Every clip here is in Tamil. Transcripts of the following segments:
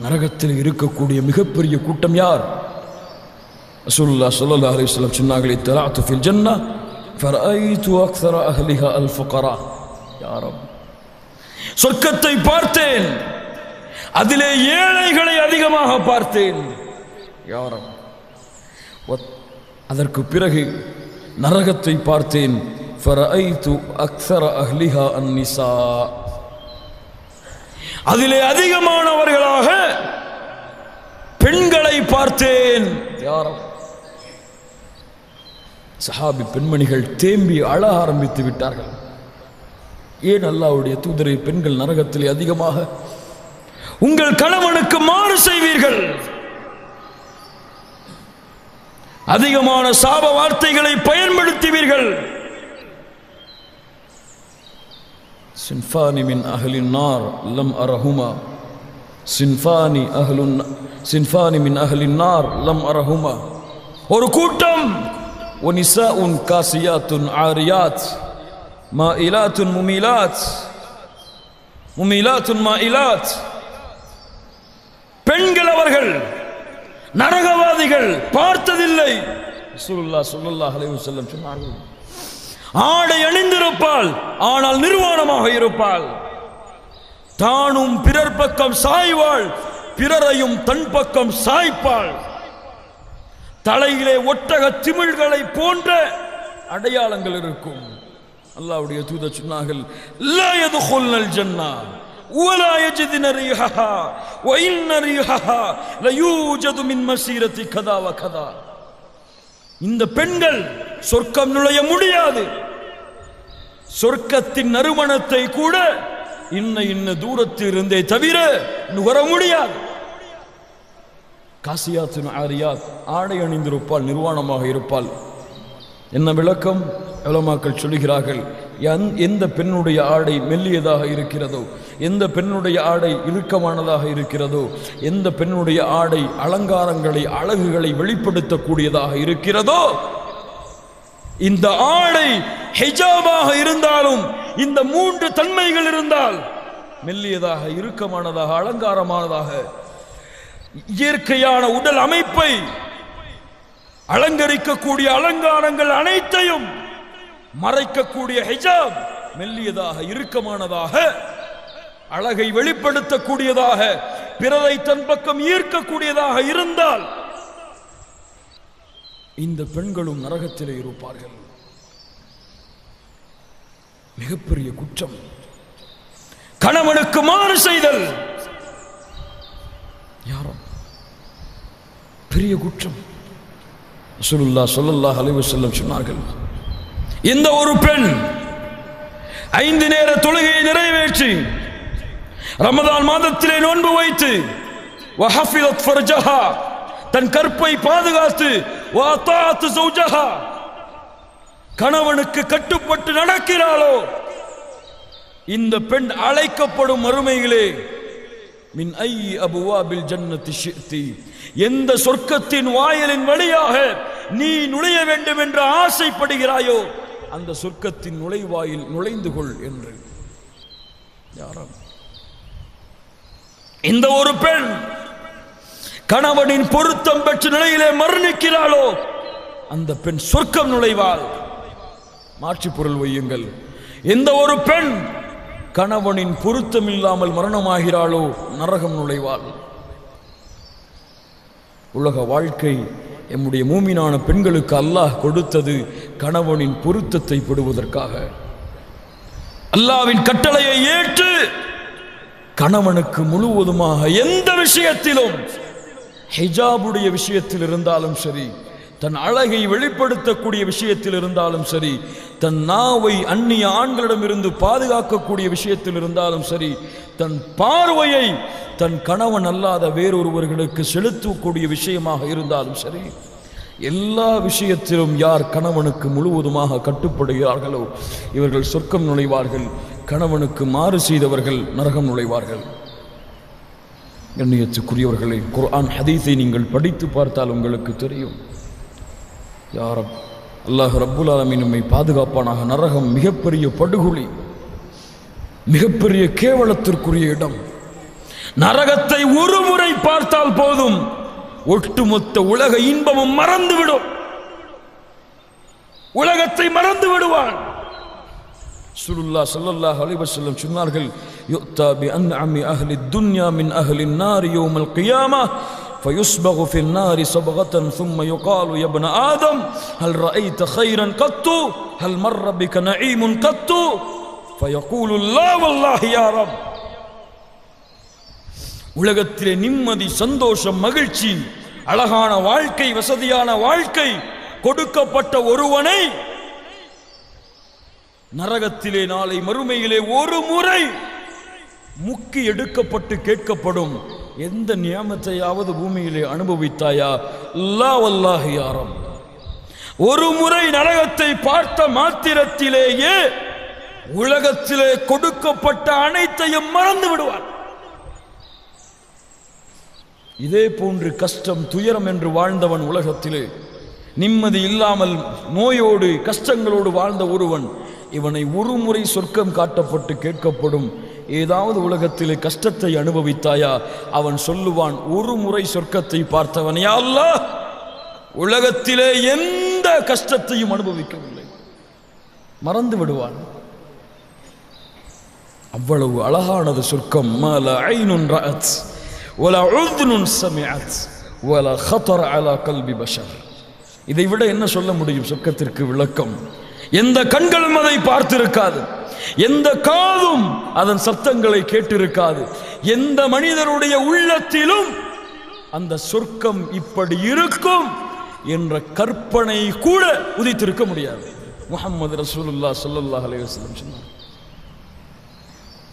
நரகத்தில் இருக்கக்கூடிய மிகப்பெரிய கூட்டம் யார்? ரசூலுல்லா ஸல்லல்லாஹு அலைஹி வஸல்லம் சொன்னாங்களே தலாத்து ஃபில் ஜன்னா ஃபரைது அக்ஸர அஹ்லிஹா அல் ஃபுகரா யா சொர்க்கத்தை பார்த்தேன் அதிலே ஏழைகளை அதிகமாக பார்த்தேன். யாரம் அதற்கு பிறகு நரகத்தை பார்த்தேன் ஃபரைது அக்ஸர அஹ்லிஹா அன் நிசா அதிலே அதிகமானவர்களாக பெண்களை பார்த்தேன். யாரும் சஹாபி பெண்மணிகள் தேம்பி அழ ஆரம்பித்து விட்டார்கள். ஏன் அல்லாஹ்வுடைய தூதரை பெண்கள் நரகத்திலே அதிகமாக? உங்கள் கணவனுக்கு மாறு செய்வீர்கள். அதிகமான சாப வார்த்தைகளை பயன்படுத்துவீர்கள். சின்ஃபானி மின் அஹலின் நார் லம் அரஹுமா சின்ஃபானி அஹலுன் சின்ஃபானி மின் அஹலின் நார் லம் அரஹுமா ஒரு கூட்டம் ஒனிசாஉன் காசியாத்துன் ஆரியாத் மாயிலாத்துன் முமீலாத் முமீலாத்துன் மாயிலாத் பெண்கள் அவர்கள் நரகவாதிகள் பார்த்ததில்லை. ரசூலுல்லாஹ் ஸல்லல்லாஹு அலைஹி வஸல்லம் சொன்னார்கள். ஆடை அணிந்திருப்பாள் ஆனால் நிர்வாணமாக இருப்பாள் தானும் பிறர் பக்கம் சாய்வாள் பிறரையும் தன் பக்கம் சாய்ப்பாள் தலையிலே ஒட்டக திமிழ்களை போன்ற அடையாளங்கள் இருக்கும் அல்லாஹ்வுடைய தூதர் சொன்னார்கள் லா யதுகுல்னல் ஜன்னா ولا يجدن ريحها وإن ريحها ليوجد من مسيرة كذا وكذا இந்த பெண்கள் சொர்க்கம் நுழைய முடியாது. சொர்க்கத்தின் நறுமணத்தை கூட இன்ன இன்ன தூரத்தில் இருந்தே தவிர நுகர முடியாது. காசியாத்தின் ஆரியாத் ஆடை அணிந்திருப்பாள் நிர்வாணமாக இருப்பாள். என்ன விளக்கம்? எலமாக்கள் சொல்லுகிறார்கள் எந்- எந்த பெண்ணுடைய ஆடை மெல்லியதாக இருக்கிறதோ எந்த பெண்ணுடைய ஆடை இறுக்கமானதாக இருக்கிறதோ எந்த பெண்ணுடைய ஆடை அலங்காரங்களை அழகுகளை வெளிப்படுத்தக்கூடியதாக இருக்கிறதோ இந்த ஆடை ஹெஜாபாக இருந்தாலும் இந்த மூன்று தன்மைகள் இருந்தால் மெல்லியதாக இறுக்கமானதாக அலங்காரமானதாக இயற்கையான உடல் அமைப்பை அலங்கரிக்கக்கூடிய அலங்காரங்கள் அனைத்தையும் மறைக்கக்கூடிய ஹிஜாப் மெல்லியதாக இறுக்கமானதாக அழகை வெளிப்படுத்தக்கூடியதாக பிறரை தன் பக்கம் ஈர்க்கக்கூடியதாக இருந்தால் இந்த பெண்களும் நரகத்திலே இருப்பார்கள். மிகப்பெரிய குற்றம். கணவனுக்கு மாறு செய்தல். யாரோ? பெரிய குற்றம். ரசூலுல்லாஹ் சொல்லல்லா அலைவு செல்லம் சொன்னார்கள் இந்த ஒரு பெண் ஐந்து நேர தொழுகையை நிறைவேற்றி ரமதான் மாதத்திலே நோன்பு வைத்து ஃபர்ஜஹா தன் கற்பை பாதுகாத்து கணவனுக்கு கட்டுப்பட்டு நடக்கிறாளோ இந்த பெண் அழைக்கப்படும் மறுமையிலே மின் ஐ அபுவாபில் ஜன்னதி ஷித்தி எந்த சொர்க்கத்தின் வாயிலின் வழியாக நீ நுழைய வேண்டும் என்று ஆசைப்படுகிறாயோ அந்த சொர்க்கத்தின் நுழைவாயில் நுழைந்து கொள் என்று. யாரும்? இந்த ஒரு பெண் கணவனின் பொருத்தம் பெற்ற நிலையிலே மரணிக்கிறாளோ அந்த பெண் சொர்க்கம் நுழைவாள். மாற்றி பொருள் வையுங்கள். எந்த ஒரு பெண் கணவனின் பொருத்தம் இல்லாமல் மரணமாகிறாளோ நரகம் நுழைவாள். உலக வாழ்க்கை எம்முடைய மூமினான பெண்களுக்கு அல்லாஹ் கொடுத்தது கணவனின் பொருத்தத்தை பெறுவதற்காக. அல்லாவின் கட்டளையை ஏற்று கணவனுக்கு முழுவதுமாக எந்த விஷயத்திலும் ஹிஜாபுடைய விஷயத்தில் இருந்தாலும் சரி தன் அழகை வெளிப்படுத்தக்கூடிய விஷயத்தில் இருந்தாலும் சரி தன் நாவை அந்நிய ஆண்களிடமிருந்து பாதுகாக்கக்கூடிய விஷயத்தில் இருந்தாலும் சரி தன் பார்வையை தன் கணவன் அல்லாத வேறொருவர்களுக்கு செலுத்தக்கூடிய விஷயமாக இருந்தாலும் சரி எல்லா விஷயத்திலும் யார் கணவனுக்கு முழுவதுமாக கட்டுப்படுகிறார்களோ இவர்கள் சொர்க்கம் நுழைவார்கள். கணவனுக்கு மாறு செய்தவர்கள் நரகம் நுழைவார்கள். எண்ணியத்துக்குரியவர்களை குர்ஆன் ஹதீஸை நீங்கள் படித்து பார்த்தால் உங்களுக்கு தெரியும். யார் அல்லாஹ் ரப்புல் ஆலமீன் நம்மை பாதுகாப்பானாக. நரகம் மிகப்பெரிய படுகொலி மிகப்பெரிய கேவலத்திற்குரிய இடம். நரகத்தை ஒரு முறை பார்த்தால் போதும். ஒட்டுமொத்த உலக இன்பமும் மறந்துவிடும். உலகத்தை மறந்து விடுவான் சுருல்லா ஸல்லல்லாஹு அலைஹி வஸல்லம் சொன்னார்கள் யுக்தா பி அன்அமி அஹ்லி துன்யா மின் அஹ்லி النار يوم القيامة فيصبغ في النار صبغة ثم يقال يا ابن آدم هل رأيت خيرا قط هل مر بك نعيم قط فيقول لا والله يا رب உலகத்திலே நிம்மதி சந்தோஷம் மகிழ்ச்சி அழகான வாழ்க்கை வசதியான வாழ்க்கை கொடுக்கப்பட்ட ஒருவனை நரகத்திலே நாளை மறுமையிலே ஒரு முறை முக்கி எடுக்கப்பட்டு கேட்கப்படும். எந்த நியமத்தையாவது பூமியிலே அனுபவித்தாயா? லா வல்லாஹி யாரம் ஒரு முறை நரகத்தை பார்த்த மாத்திரத்திலேயே உலகத்திலே கொடுக்கப்பட்ட அனைத்தையும் மறந்து விடுவார். இதே போன்று கஷ்டம் துயரம் என்று வாழ்ந்தவன் உலகத்திலே. நிம்மதி இல்லாமல் நோயோடு கஷ்டங்களோடு வாழ்ந்த ஒருவன் இவனை ஒரு முறை சொர்க்கம் காட்டப்பட்டு கேட்கப்படும். ஏதாவது உலகத்திலே கஷ்டத்தை அனுபவித்தாயா? அவன் சொல்லுவான் ஒரு முறை சொர்க்கத்தை பார்த்தவனையா அல்ல உலகத்திலே எந்த கஷ்டத்தையும் அனுபவிக்கவில்லை. மறந்து விடுவான். அவ்வளவு அழகானது சொர்க்கம். இதை விட என்ன சொல்ல முடியும்? சொர்க்கத்திற்கு விளக்கம். எந்த கண்களும் அதை பார்த்திருக்காது. எந்த காதும் அதன் சத்தங்களை கேட்டிருக்காது. எந்த மனிதருடைய உள்ளத்திலும் அந்த சொர்க்கம் இப்படி இருக்கும் என்ற கற்பனை கூட உதித்திருக்க முடியாது. முகமது ரசூலுல்லா சொல்லுல்லா அலைவசம் சொன்னார்.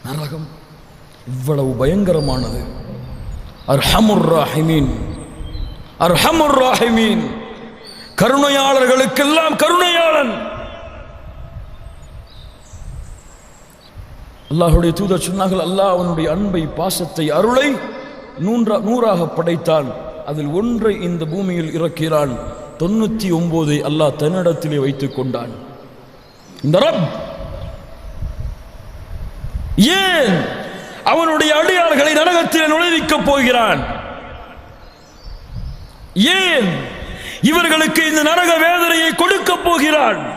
நரகம் இவ்வளவு பயங்கரமானது. அர்ஹமுர் ராஹிமீன் அர்ஹமுர் ராஹிமீன். கருணையாளர்களுக்கெல்லாம் கருணையாளன். அல்லாஹுடைய தூதர் சொன்னார்கள் அல்லாஹ் அவனுடைய அன்பை பாசத்தை அருளை நூன்றா நூறாக படைத்தான். அதில் ஒன்றை இந்த பூமியில் இறக்கிறான். தொண்ணூத்தி ஒம்போதை அல்லாஹ் தன்னிடத்திலே வைத்துக் கொண்டான். இந்த ரப்! ஏன் அவனுடைய அடியார்களை நரகத்தில் நுழைவிக்கப் போகிறான்? ஏன் இவர்களுக்கு இந்த நரக வேதனையை கொடுக்கப் போகிறான்?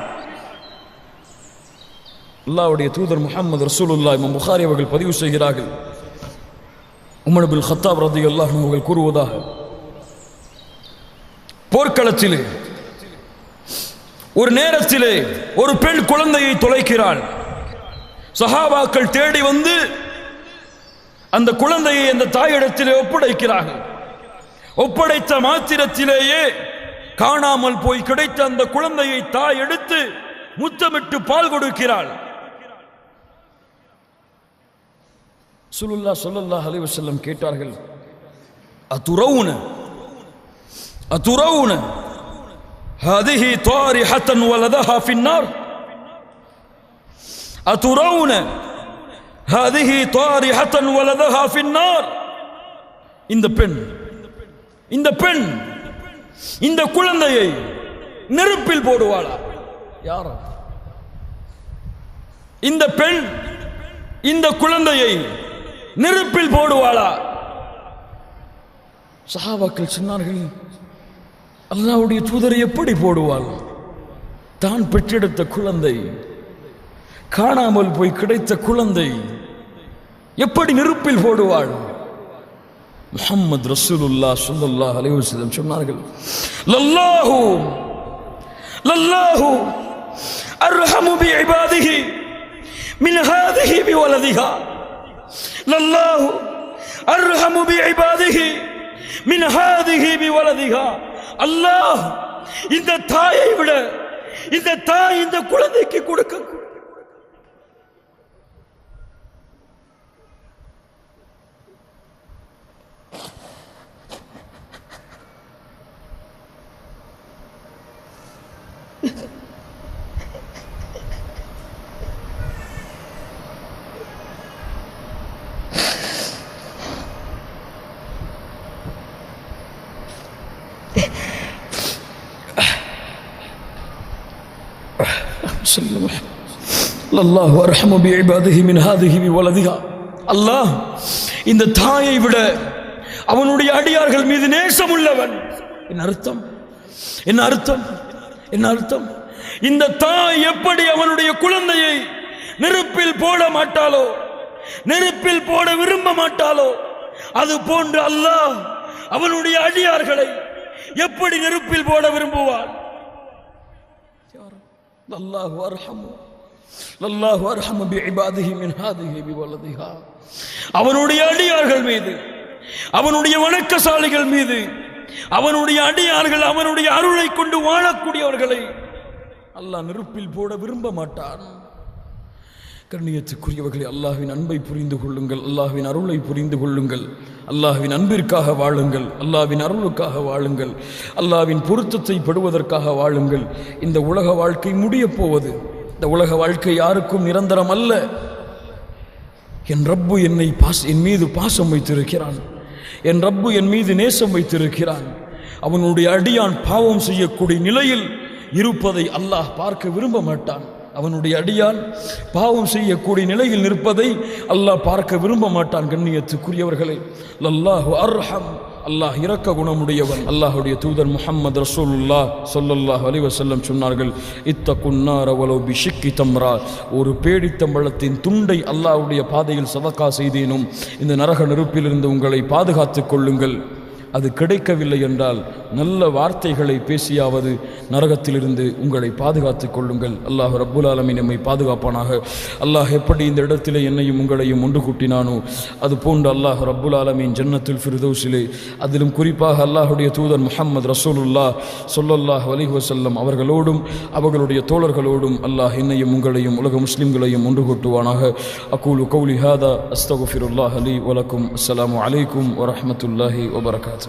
அல்லாவுடைய தூதர் முகமது ரசூலுல்லா இமாம் புகாரி அவர்கள் பதிவு செய்கிறார்கள். உமர் ஹத்தாப் ரதி அல்லாஹ் அவர்கள் கூறுவதாக போர்க்களத்திலே ஒரு நேரத்திலே ஒரு பெண் குழந்தையை தொலைக்கிறாள். சஹாபாக்கள் தேடி வந்து அந்த குழந்தையை அந்த தாயிடத்திலே ஒப்படைக்கிறார்கள். ஒப்படைத்த மாத்திரத்திலேயே காணாமல் போய் கிடைத்த அந்த குழந்தையை தாய் எடுத்து முத்தமிட்டு பால் கொடுக்கிறாள். சுலுல்லா சொல்லல்லாஹ் அலைஹி வஸல்லம் கேட்டார்கள் அத்துரவுன அத்துரவுன هذه طارحة ولدها في النار أترون هذه طارحة ولدها في النار இந்த பெண் இந்த பெண் இந்த குழந்தையை நெருப்பில் போடுவாளா யாரா இந்த பெண் இந்த குழந்தையை நெருப்பில் போடுவாளா? சஹாபாக்கள் சொன்னார்கள் அல்லாவுடைய தூதரை எப்படி போடுவாள்? தான் பெற்றெடுத்த குழந்தை காணாமல் போய் கிடைத்த குழந்தை எப்படி நெருப்பில் போடுவாள்? முஹம்மது ரசூலுல்லா சுல்லா அலைஹி சொன்னார்கள் லல்லாஹு லல்லாஹு அர்ஹமு பிஇபாதிஹி மின் ஹாதிஹி பிவலதிஹா லல்லாஹு அர்ஹமு பிஇபாதிஹி மின் ஹாதிஹி பிவலதிஹா அல்லாஹ் இந்த தாயை விட இந்த தாய் இந்த குழந்தைக்கு கொடுக்க وسلم الله أرحم بعباده من هذه بولدها الله இந்த தாயை விட அவனுடைய அடியார்கள் மீது நேசம் உள்ளவன் என்ன அர்த்தம் என்ன அர்த்தம் என்ன அர்த்தம் இந்த தாய் எப்படி அவனுடைய குழந்தையை நெருப்பில் போட மாட்டாளோ நெருப்பில் போட விரும்ப மாட்டாளோ அது போன்று அல்லாஹ் அவனுடைய அடியார்களை எப்படி நெருப்பில் போட விரும்புவான் அல்லாஹ் அர்ஹமு அல்லாஹ் அர்ஹமு பிஇபாதிஹி மின் ஹாதிஹி பிவலதிஹா அவனுடைய அடியார்கள் மீது அவனுடைய வணக்கசாலிகள் மீது அவனுடைய அடியார்கள் அவனுடைய அருளை கொண்டு வாழக்கூடியவர்களை அல்லாஹ் நெருப்பில் போட விரும்ப மாட்டான் கண்ணியத்துக்குரியவர்களை அல்லாஹின் அன்பை புரிந்து கொள்ளுங்கள். அல்லாஹ்வின் அருளை புரிந்து கொள்ளுங்கள். அல்லாஹ்வின் அன்பிற்காக வாழுங்கள். அல்லாவின் அருளுக்காக வாழுங்கள். அல்லாஹ்வின் பொருத்தத்தை படுவதற்காக வாழுங்கள். இந்த உலக வாழ்க்கை முடியப் போவது. இந்த உலக வாழ்க்கை யாருக்கும் நிரந்தரம் அல்ல. என் ரப்பு என்னை பாஸ் என் மீது பாசம் வைத்திருக்கிறான். என் ரப்பு என் மீது நேசம் வைத்திருக்கிறான். அவனுடைய அடியான் பாவம் செய்யக்கூடிய நிலையில் இருப்பதை அல்லாஹ் பார்க்க விரும்ப மாட்டான். அவனுடைய அடியான் பாவம் செய்யக்கூடிய நிலையில் நிற்பதை அல்லாஹ் பார்க்க விரும்ப மாட்டான் கண்ணியத்துக்குரியவர்களே. லல்லாஹு அர்ஹம். அல்லாஹ் இறக்க குணமுடையவன். அல்லாஹுடைய தூதர் முஹம்மது ரசூலுல்லா சொல்லல்லாஹ் அலைஹி செல்லம் சொன்னார்கள் இத்த வலோ பிஷிக்கி தம்ரா. ஒரு பேடித்தம்பளத்தின் துண்டை அல்லாஹுடைய பாதையில் சதக்கா செய்தேனும் இந்த நரக நெருப்பிலிருந்து உங்களை பாதுகாத்துக் கொள்ளுங்கள். அது கிடைக்கவில்லை என்றால் நல்ல வார்த்தைகளை பேசியாவது நரகத்திலிருந்து உங்களை பாதுகாத்துக் கொள்ளுங்கள். அல்லாஹ் ரப்புல் ஆலமீன் நம்மை பாதுகாப்பானாக. அல்லாஹ் எப்படி இந்த இடத்திலே என்னையும் உங்களையும் ஒன்று கூட்டினானோ அது போன்று அல்லாஹ் ரப்புல் ஆலமின் ஜன்னத்துல் ஃபிர்தௌஸிலே அதிலும் குறிப்பாக அல்லாஹுடைய தூதர் முஹம்மது ரசூலுல்லா சொல்லல்லாஹ் அலைஹி அவர்களோடும் அவர்களுடைய தோழர்களோடும் அல்லாஹ் என்னையும் உங்களையும் உலக முஸ்லிம்களையும் ஒன்று கூட்டுவானாக. அக்கூலு கௌலி ஹாதா அஸ்தகுஃபிருல்லாஹ் அலி வலக்கும் அஸ்லாம் அலைக்கும் வரமத்துல்லாஹி வபரகாத்